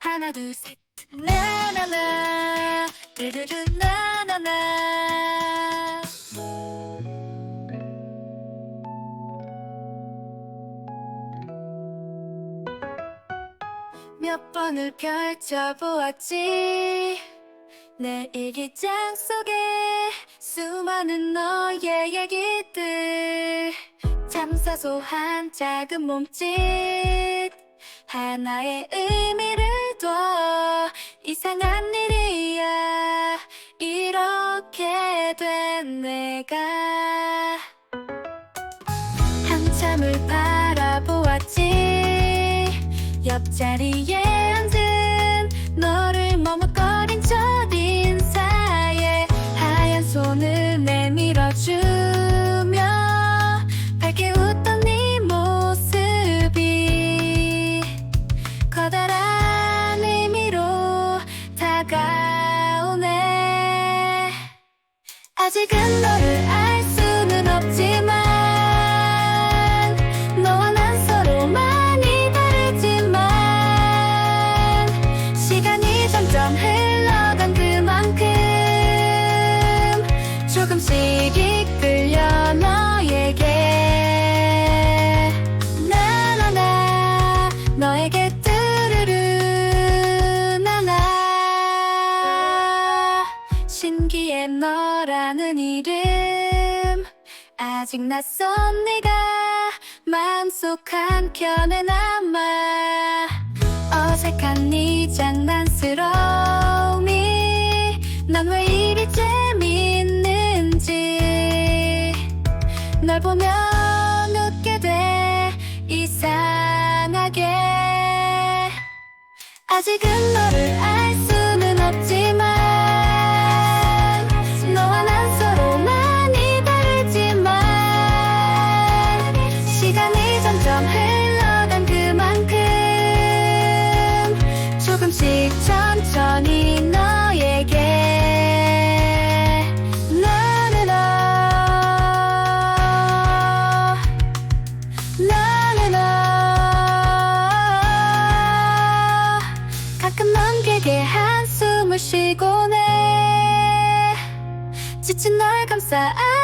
하나 둘 셋. 나나나. 르르르 나나나. 몇 번을 펼쳐보았지? 내 일기장 속에 수많은 너의 얘기들. 참 사소한 작은 몸짓. 하나의 의미를 둬. 이상한 일이야. 이렇게 된 내가. 한참을 바라보았지. 옆자리에 앉은 아직은 너를 알 수는 없지만 너와 난 서로 많이 다르지만 시간이 점점 흘 너라는 이름. 아직 낯선 네가 마음속 한켠에 남아. 어색한 네 장난스러움이 난 왜 이리 재미있는지. 널 보면 웃게 돼. 이상하게. 아직은 너를 saat